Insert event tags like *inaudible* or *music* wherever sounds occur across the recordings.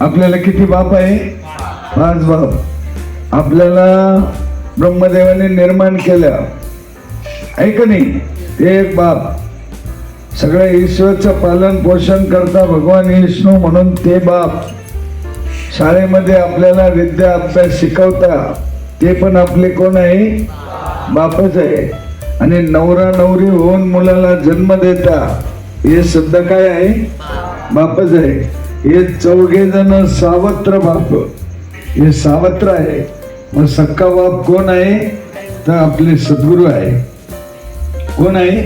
आपल्याला किती बाप आहे? पाच बाप. आपल्याला ब्रह्मदेवाने निर्माण केलं आहे का नाही? ते एक बाप. सगळ्या ईश्वरचं पालन पोषण करता भगवान विष्णू म्हणून ते बाप. शाळेमध्ये आपल्याला विद्या अभ्यास शिकवता ते पण आपले कोण आहे? बापच आहे. आणि नवरा नवरी होऊन मुलाला जन्म देता हे सुद्धा काय आहे? बापच आहे. हे चौघे जण सावत्र बाप. हे सावत्र आहे. मग सक्का बाप कोण आहे? तर आपले सद्गुरू आहे. कोण आहे?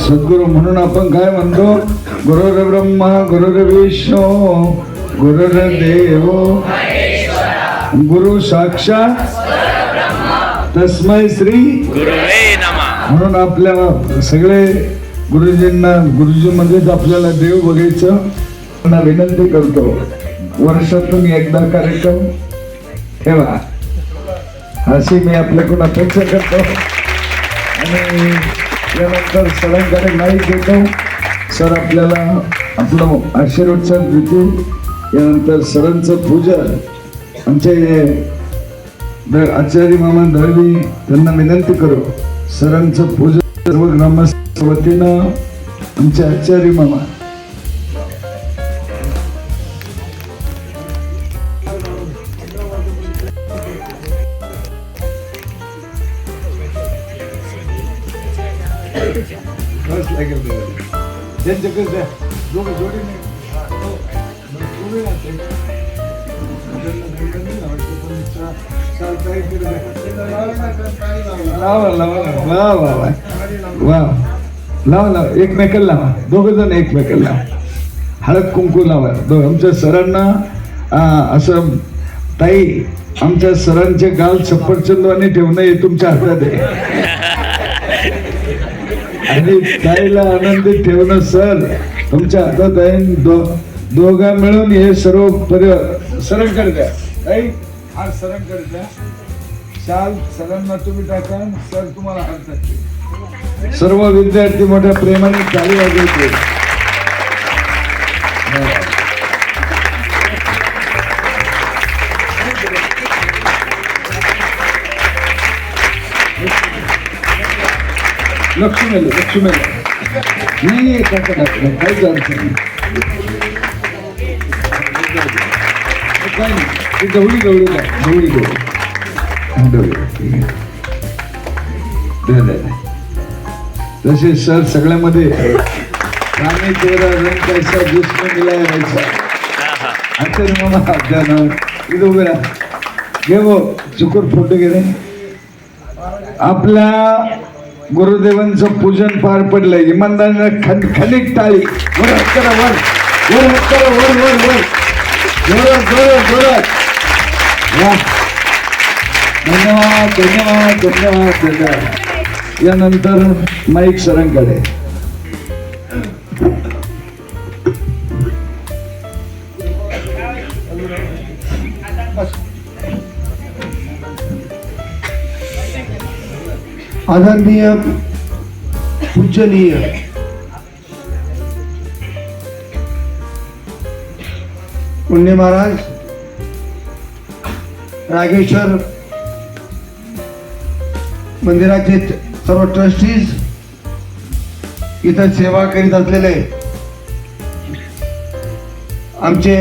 सद्गुरू म्हणून आपण काय म्हणतो? गुरुर ब्रह्मा गुरुर विष्णू गुरुर देव. गुरु साक्षात तस्मै श्री म्हणून आपल्या सगळे गुरुजींना गुरुजीमध्येच आपल्याला देव बघायचं. विनंती करतो. वर्षातून एकदा कार्यक्रम ठेवा. अशी मी आपल्याकडून अपेक्षा करतो. आणि त्यानंतर सरांकडे माहीत देतो सर आपल्याला आपलं आशीर्वचन देतील. यानंतर सरांचं पूजन. आमचे आचार्य मामा धरवी त्यांना विनंती करू. सरांचं पूजन सर्व ग्रामस्थ वतीनं आमचे आचार्य मामा. दोघं जोडीने. लावा लावा वा वा वा वा लावा लावा एकमेकाला लावा दोघ जण एकमेकाला लावा हळद कुंकू लावा दो आमच्या सरांना असं ताई आमच्या सरांचे गाल सफरचंदवाने ठेवणं हे तुमच्या हातात आहे आणि ताईला आनंदित ठेवणं सर तुमच्या हातात आहे दो दोघा मिळून हे सर्व परिवार सरांकडे द्या ताई हा सरांकडे द्या शाल सरांना तुम्ही टाका सर तुम्हाला हात टाकते सर्व विद्यार्थी मोठ्या प्रेमाने चालू वाजवते लक्ष्मी लक्ष्मी नाही नाही टाका टाका काहीच अडचण नाही. काय गवळी गवळी गवळी गवळी. तसे सर सगळ्यामध्ये पाणी तेरा रंग कैसा जिसमें मिलाया वैसा. आचार्य मामा द्या ना इथं उभे राहा. घे चुकूर फोटो घेणे आपल्या गुरुदेवांचं पूजन पार पडलंय. इमानदारीनं खन खनिक टाळी. वर करा वर. वर करा वर वर वर. जोरात जोरात जोरात. धन्यवाद धन्यवाद धन्यवाद धन्यवाद. यानंतर माईक सरांकडे. आदरणीय पूजनीय पुण्य महाराज रागेश्वर मंदिराचे सर्व ट्रस्टीज इथं सेवा करीत असलेले आमचे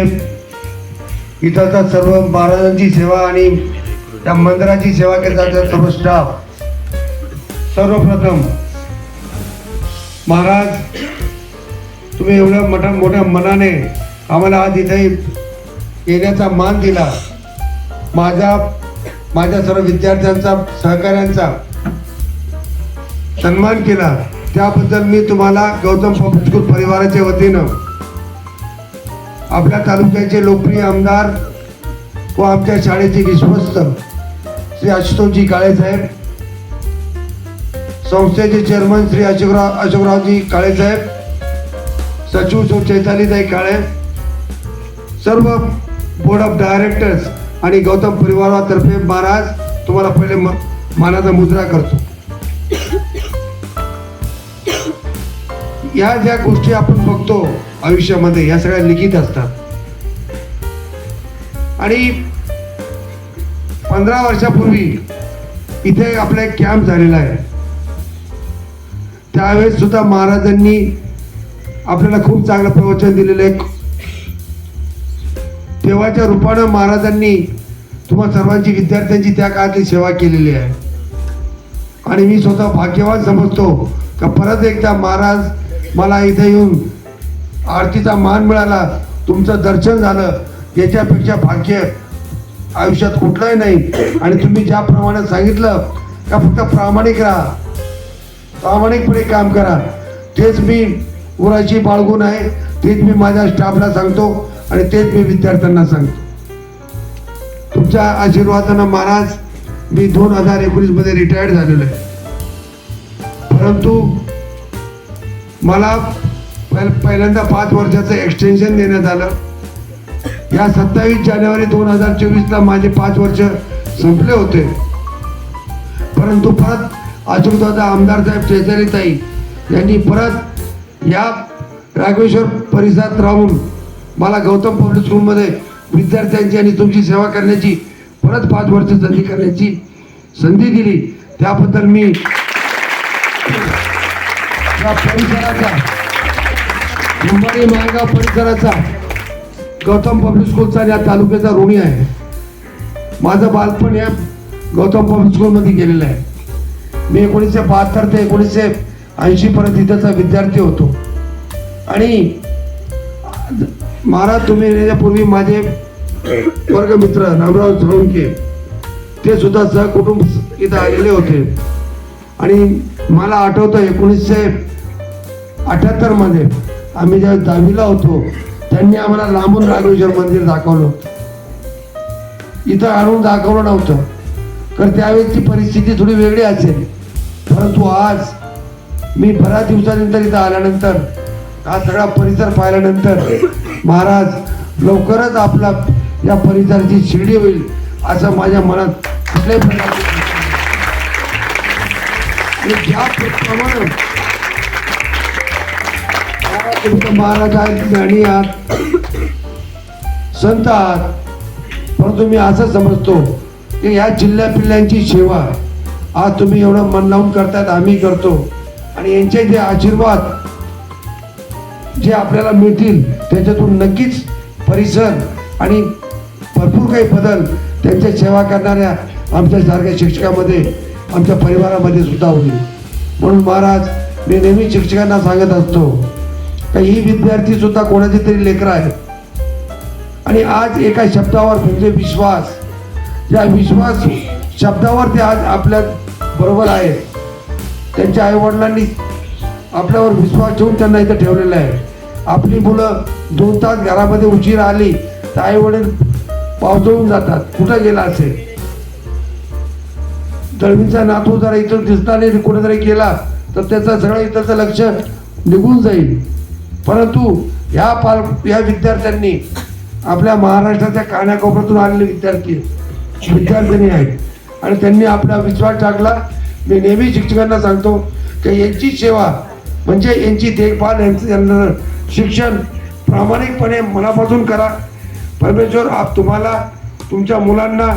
इथं सर्व महाराजांची सेवा आणि त्या मंदिराची सेवा करीत असलेले सर्व स्टाफ सर्वप्रथम महाराज तुम्ही एवढ्या मोठ्या मोठ्या मनाने आम्हाला आज इथे येण्याचा मान दिला. माझ्या माझ्या सर्व विद्यार्थ्यांचा सहकाऱ्यांचा सन्मान केला. त्याबद्दल मी तुम्हाला गौतम संस्कृत परिवाराच्या वतीनं आपल्या तालुक्याचे लोकप्रिय आमदार व आमच्या शाळेचे विश्वस्त श्री आशुतोषजी काळेसाहेब संस्थेचे चेअरमन श्री अशोकराव अशोकरावजी काळेसाहेब सचिव सौ चैतालीताई काळे सर्व बोर्ड ऑफ डायरेक्टर्स आणि गौतम परिवारातर्फे महाराज तुम्हाला पहिले म- मानाचा मुद्रा करतो. या ज्या गोष्टी आपण बघतो आयुष्यामध्ये या सगळ्या लिखित असतात. आणि पंधरा वर्षापूर्वी इथे आपला एक कॅम्प झालेला आहे. त्यावेळेस सुद्धा महाराजांनी आपल्याला खूप चांगलं प्रवचन दिलेलं आहे. देवाच्या रूपानं महाराजांनी तुम्हा सर्वांची विद्यार्थ्यांची त्या काळातली सेवा केलेली आहे. आणि मी स्वतः भाग्यवान समजतो का परत एकदा महाराज मला इथे येऊन आरतीचा मान मिळाला तुमचं दर्शन झालं याच्यापेक्षा भाग्य आयुष्यात कुठलंही नाही. आणि तुम्ही ज्याप्रमाणे सांगितलं का फक्त प्रामाणिक राहा. प्रामाणिकपणे काम करा. तेच मी उराशी बाळगून आहे तेच मी माझ्या स्टाफला सांगतो आणि तेच मी विद्यार्थ्यांना सांगतो. तुमच्या आशीर्वादानं महाराज मी दोन हजार एकोणीसमध्ये रिटायर्ड झालेलो आहे. परंतु मला पहिल्यांदा पाच वर्षाचं एक्सटेन्शन देण्यात आलं. या सत्तावीस जानेवारी दोन हजार चोवीसला माझे पाच वर्ष संपले होते. परंतु परत अशोकदादा आमदार साहेब चैतन्यताई यांनी परत या राघवेश्वर परिसरात राहून मला गौतम पब्लिक स्कूलमध्ये विद्यार्थ्यांची आणि तुमची सेवा करण्याची परत पाच वर्ष संधी करण्याची संधी दिली. त्याबद्दल मी या परिसराचा मुंबई माळगाव परिसराचा गौतम पब्लिक स्कूलचा या तालुक्याचा ऋणी आहे. माझं बालपण या गौतम पब्लिक स्कूलमध्ये गेलेलं आहे. मी एकोणीसशे बहात्तर ते एकोणीसशे ऐंशी पर्यंत इथंचा विद्यार्थी होतो. आणि महाराज तुम्ही येण्यापूर्वी माझे वर्गमित्र रामराव झोंके ते सुद्धा सहकुटुंब इथं आलेले होते. आणि मला आठवतं एकोणीसशे अठ्याहत्तरमध्ये आम्ही ज्या दहावीला होतो त्यांनी आम्हाला लांबून राघवेश्वर मंदिर दाखवलं होतं. इथं आणून दाखवलं नव्हतं. कारण त्यावेळेची परिस्थिती थोडी वेगळी असेल. परंतु आज मी बऱ्याच दिवसानंतर इथं आल्यानंतर हा सगळा परिसर पाहिल्यानंतर महाराज लवकरच आपला या परिसराची शिर्डी होईल असं माझ्या मनात कुठल्याही प्रकारचे ज्याप्रमाणे महाराज आहेत ज्ञानी आहात संत आहात परंतु मी असं समजतो की या जिल्ह्या पिल्ल्यांची सेवा आज तुम्ही एवढं मन लावून करतायत आम्ही करतो. आणि यांचे जे आशीर्वाद जे आपल्याला मिळतील त्याच्यातून नक्कीच परिसर आणि भरपूर काही बदल त्यांच्या सेवा करणाऱ्या आमच्या सारख्या शिक्षकामध्ये आमच्या परिवारामध्ये सुद्धा होईल. म्हणून महाराज मी नेहमी शिक्षकांना सांगत असतो का ही विद्यार्थी सुद्धा कोणाची तरी लेकरं आहेत. आणि आज एका शब्दावर म्हणजे विश्वास. या विश्वास शब्दावर ते आज आपल्या बरोबर आहे. त्यांच्या आईवडिलांनी आपल्यावर विश्वास ठेवून त्यांना इथं ठेवलेला आहे. आपली मुलं दोन तास घरामध्ये उशीर आली तर आई वडील जातात. कुठं गेला असेल? दळवींचा नातू जरा इथं दिसला नाही कुठेतरी गेला तर त्याचं सगळं इथंचं लक्ष निघून जाईल. परंतु ह्या पाल या विद्यार्थ्यांनी आपल्या महाराष्ट्राच्या कानाकोपऱ्यातून आलेले विद्यार्थी विद्यार्थिनी आहेत. आणि त्यांनी आपला विश्वास टाकला मी नेहमी शिक्षकांना सांगतो की यांची सेवा म्हणजे यांची देखभाल यांचं यांना शिक्षण प्रामाणिकपणे मनापासून करा. परमेश्वर आप तुम्हाला तुमच्या मुलांना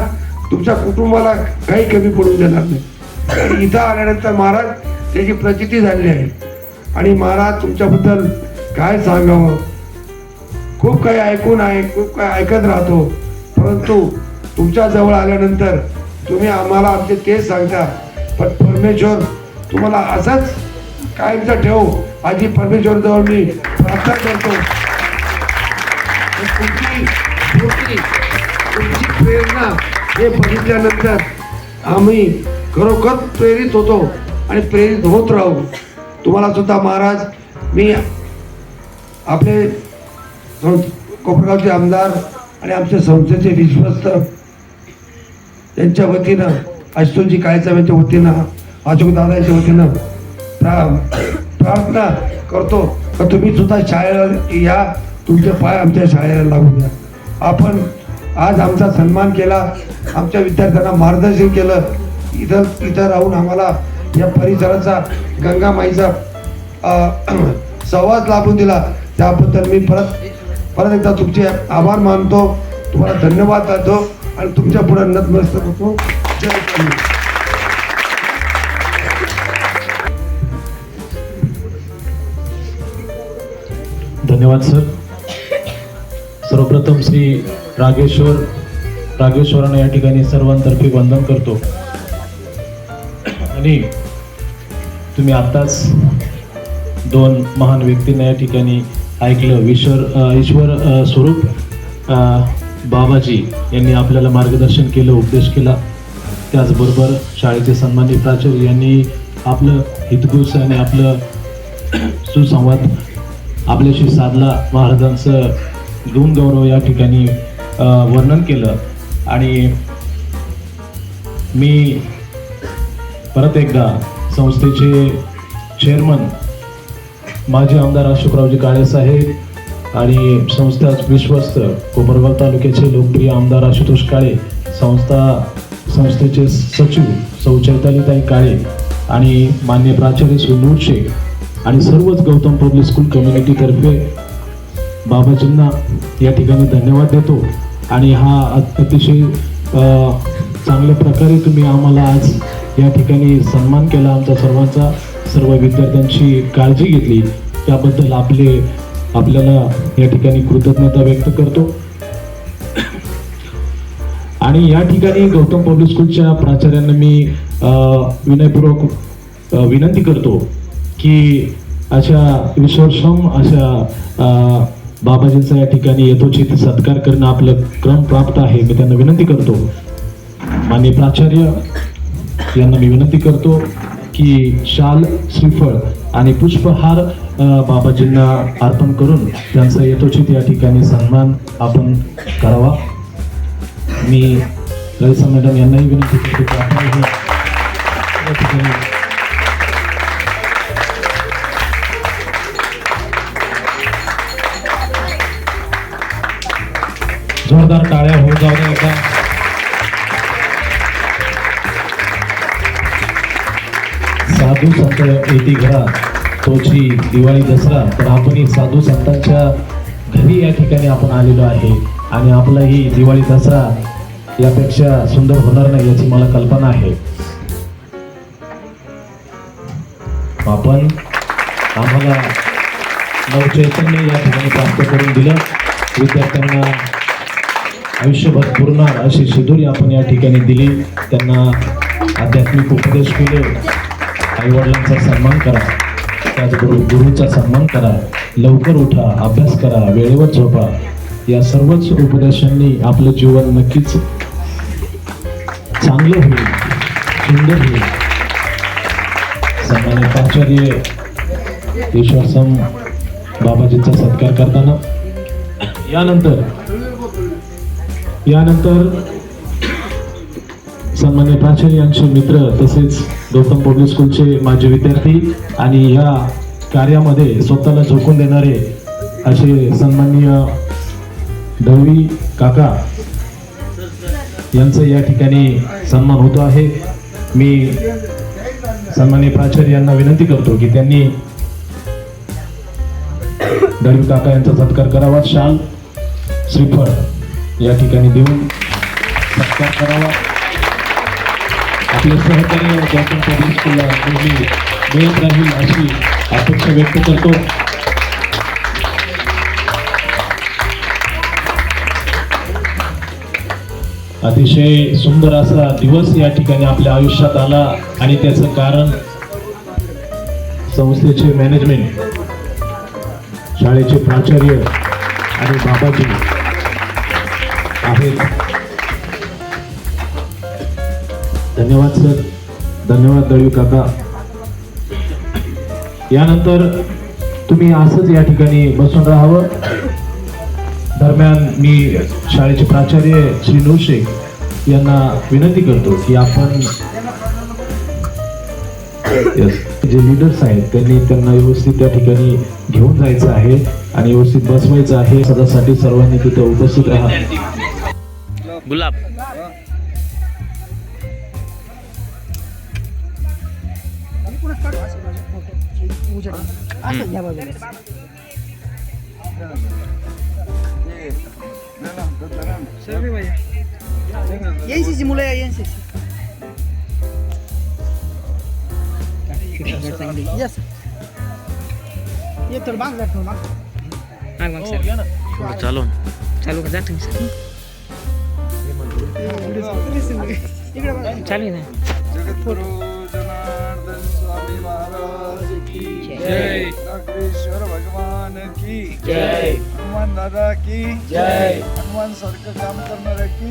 तुमच्या कुटुंबाला काही कमी पडून देणार नाही. आणि इथं आल्यानंतर महाराज त्याची प्रचिती झालेली आहे. आणि महाराज तुमच्याबद्दल काय सांगावं? खूप काही ऐकून आहे खूप काही ऐकत राहतो. परंतु तुमच्याजवळ आल्यानंतर तुम्ही आम्हाला आमचे तेच सांगता. पण परमेश्वर तुम्हाला असंच कायमचा ठेवू. आधी परमेश्वर जवळ मी प्रार्थना करतो. तुमची स्फूर्ती, तुमची प्रेरणा हे बघितल्यानंतर आम्ही खरोखर प्रेरित होतो आणि प्रेरित होत राहू. तुम्हाला सुद्धा महाराज मी आपले कोपरगावचे आमदार आणि आमच्या संस्थेचे विश्वस्त यांच्या वतीनं अशोकजी काळेसाहेबांच्या वतीनं अशोक दादाच्या वतीनं प्रा- प्रार्थना करतो का तुम्ही सुद्धा शाळेला या तुमचे पाय आमच्या शाळेला लागू द्या. आपण आज आमचा सन्मान केला आमच्या विद्यार्थ्यांना मार्गदर्शन केलं इथं इथं राहून आम्हाला या परिसराचा गंगामाईचा संवाद लाभून दिला. त्याबद्दल मी परत परत एकदा तुमचे आभार मानतो. तुम्हाला धन्यवाद देतो आणि तुमच्यापुढे नतमस्तक होतो. धन्यवाद सर सर्वप्रथम श्री रागेश्वर रागेश्वरांना या ठिकाणी सर्वांतर्फे वंदन करतो. आणि तुम्ही आत्ताच दोन महान व्यक्तींना या ठिकाणी ऐकलं. विश्वर ईश्वर स्वरूप बाबाजी यांनी आपल्याला मार्गदर्शन केलं उपदेश केला. त्याचबरोबर शाळेचे सन्मानित प्राचार्य यांनी आपलं हितगुज आणि आपलं सुसंवाद आपल्याशी साधला. महाराजांचं गुणगौरव या ठिकाणी वर्णन केलं. आणि मी परत एकदा संस्थेचे चेअरमन माजी आमदार अशोकरावजी काळे साहेब आणि संस्था विश्वस्त कोपरगाव तालुक्याचे लोकप्रिय आमदार आशुतोष काळे संस्था संस्थेचे सचिव सौ चैतालीताई काळे आणि मान्य प्राचार्य श्री नूर शेख आणि सर्वच गौतम पब्लिक स्कूल कम्युनिटीतर्फे बाबाजींना या ठिकाणी धन्यवाद देतो. आणि हा अतिशय चांगल्या प्रकारे तुम्ही आम्हाला आज या ठिकाणी सन्मान केला. आमचा सर्वांचा सर्व विद्यार्थ्यांची काळजी घेतली. त्याबद्दल आपले आपल्याला या ठिकाणी कृतज्ञता व्यक्त करतो. आणि या ठिकाणी गौतम पब्लिक स्कूलच्या प्राचार्यांना मी विनयपूर्वक विनंती करतो की अशा विश्वसम अशा बाबाजींचा या ठिकाणी यथोचित सत्कार करणं आपलं क्रम प्राप्त आहे मी त्यांना विनंती करतो. मान्य प्राचार्य यांना मी विनंती करतो की शाल श्रीफळ आणि पुष्पहार बाबाजींना अर्पण करून त्यांचा यथोचित या ठिकाणी सन्मान आपण करावा. मी ललिता मॅडम यांनाही विनंती करतो की आपण ठिकाणी जोरदार टाळ्या होऊ जाऊ द्या एकदा साधू संत येती घरा तोची दिवाळी दसरा. तर आपणही साधू संतांच्या घरी या ठिकाणी आपण आलेलो आहे आणि आपलाही दिवाळी दसरा यापेक्षा सुंदर होणार नाही याची मला कल्पना आहे. आपण आम्हाला नवचैतन्य या ठिकाणी प्राप्त करून दिलं. विद्यार्थ्यांना आयुष्यभर पुरणार अशी शिदोरी आपण या ठिकाणी दिली. त्यांना आध्यात्मिक उपदेश केले. आईवडिलांचा सन्मान करा. त्याचबरोबर गुरुचा सन्मान करा. लवकर उठा अभ्यास करा वेळेवर झोपा. या सर्वच उपदेशांनी आपलं जीवन नक्कीच चांगलं होईल सुंदर होईल. सन्मान्य प्राचार्य ईश्वर सम बाबाजींचा सत्कार करताना यानंतर यानंतर सन्मान्य प्राचार्य यांचे मित्र तसेच गौतम पब्लिक स्कूलचे माजी विद्यार्थी आणि या कार्यामध्ये स्वतःला झोकून देणारे असे सन्माननीय दळवी काका यांचं या ठिकाणी सन्मान होतो आहे. मी सन्मान्य प्राचार्य यांना विनंती करतो की त्यांनी दळवी काका यांचा सत्कार करावा शाल श्रीफळ या ठिकाणी देऊन सत्कार करावा. आपले सहकार्य गौतम मिळत राहील अशी अपेक्षा व्यक्त करतो. अतिशय सुंदर असा दिवस या ठिकाणी आपल्या आयुष्यात आला आणि त्याचं कारण संस्थेचे मॅनेजमेंट शाळेचे प्राचार्य आणि बाबाजी आहेत. धन्यवाद सर. धन्यवाद दळवी काका. यानंतर तुम्ही असंच या ठिकाणी बसून राहावं. दरम्यान मी शाळेचे प्राचार्य श्री शेख यांना विनंती करतो की आपण Yes. जे लिडर्स आहेत त्यांनी त्यांना व्यवस्थित त्या ठिकाणी घेऊन जायचं आहे आणि व्यवस्थित बसवायचं आहे. सदासाठी सर्वांनी तिथं उपस्थित राहा. गुलाब. एनसीसी मुलं आहे एनसीसी यस ये तर माग जातो माग माग माग सर पुढं चालू चालू कर जातो सर इकडे बघा. चालू आहे ना जगद्गुरु जनार्दन स्वामी महाराज की जय. नागेश्वर भगवान की जय हनुमान दादा की जय हनुमान सारखं काम करणाऱ्या की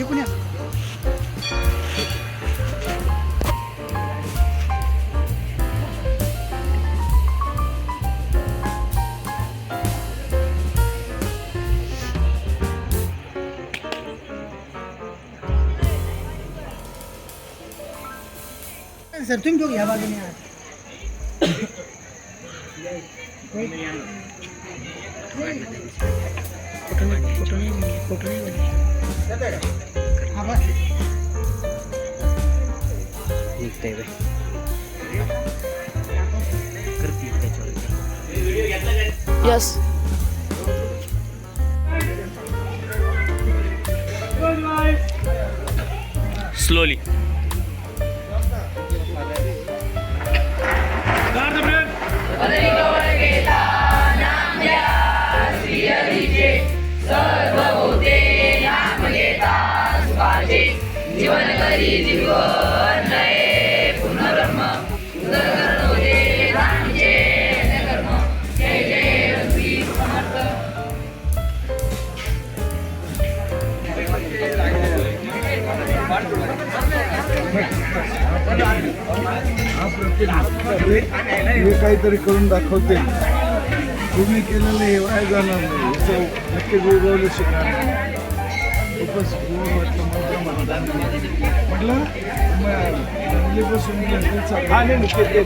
इकडून या. सर तुम्ही दोघे या बाजूने या. हा बस Yes. हे काहीतरी करून दाखवते. तुम्ही केलेलं हे वाया जाणार नाही. याचं नक्की उगवलं शिकणार. खूपच गोड म्हटलं मोठं मतदान म्हटलं म- ते-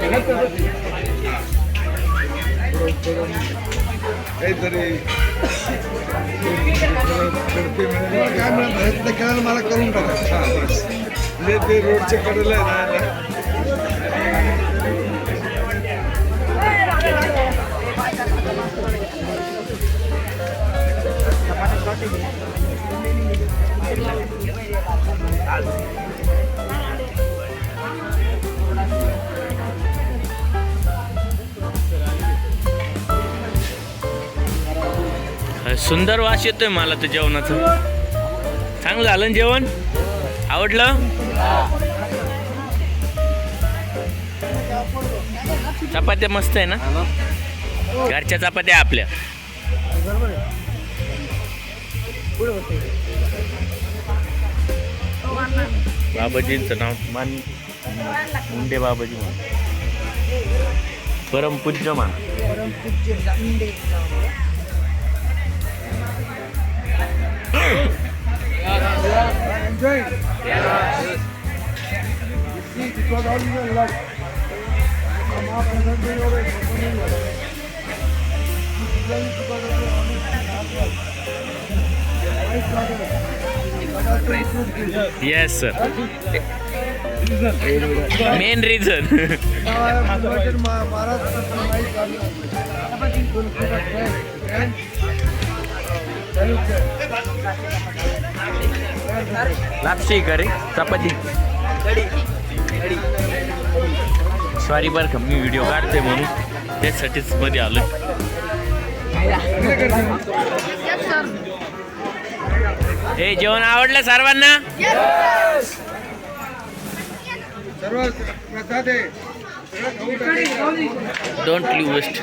काहीतरी. काय प्रयत्न मला करून टाका. बस. म्हणजे ते रोडच्या कडेला आहे ना सुंदर वास येतोय मला तर जेवणाचं. चांगलं झालं ना जेवण? आवडलं? चपात्या मस्त आहे ना? घरच्या चपात्या आपल्या. बाबाजींचं नाव? मान मुंडे बाबाजी मान परमपूज्य मान येस सर मेन रिझन लापशी करे चपाती. सॉरी बरं का मी व्हिडिओ काढते म्हणून. त्यासाठीच मध्ये आलो हे जेवण आवडलं सर्वांना? Don't leave waste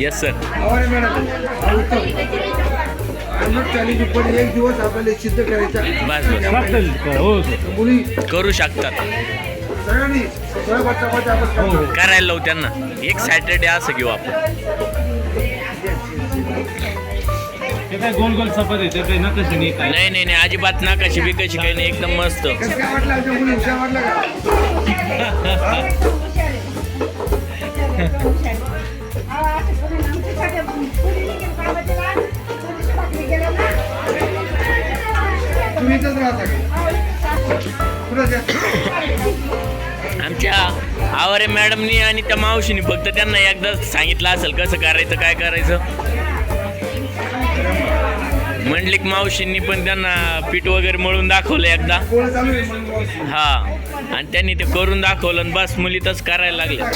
yes sir हा एक दिवस आपल्याला सिद्ध बस बस. मुली करू शकतात. सगळ्यांनी. करायला लावू त्यांना. एक सॅटर्डे असं घेऊ आपण. गोल गोल सफर नाही नाही नाही नाही. अजिबात नाकाशी बिकाशी काही नाही. एकदम मस्त. वाटलं *laughs* आमच्या आवारे मॅडमनी आणि त्या मावशीनी फक्त त्यांना एकदा सांगितलं असेल कसं करायचं काय करायचं. मंडलिक मावशींनी पण त्यांना पीठ वगैरे मळून दाखवलं एकदा. हा आणि त्यांनी ते करून दाखवलं आणि बस मुली तस करायला लागल्या.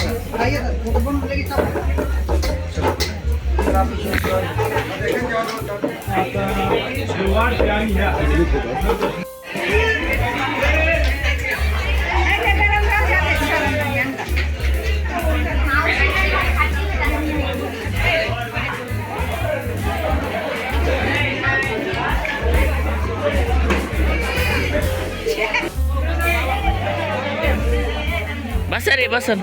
रे बसा.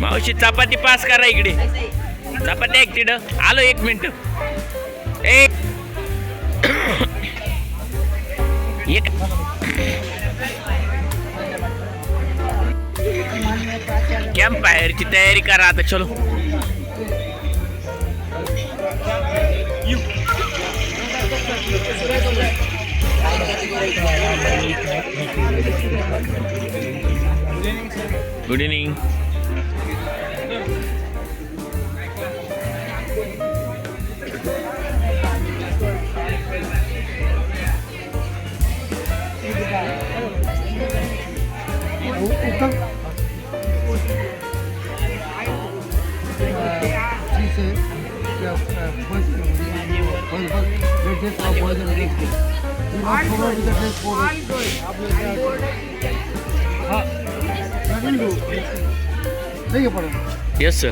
मावशी चपाती पास करा इकडे. चपाती एक तिड आलो एक मिनिट. एक. एक कॅम्प तयारी करा आता चलो good evening येस सर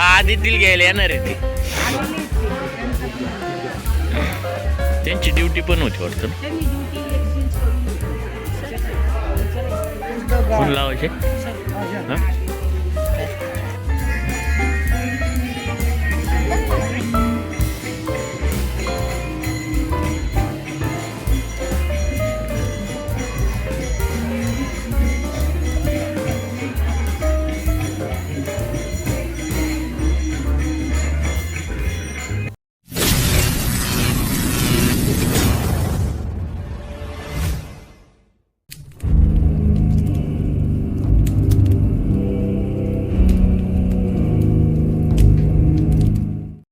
हा आदितील घ्यायला येणार आहे ते त्यांची ड्युटी पण होती वाटतं? फोन लावायचे हा?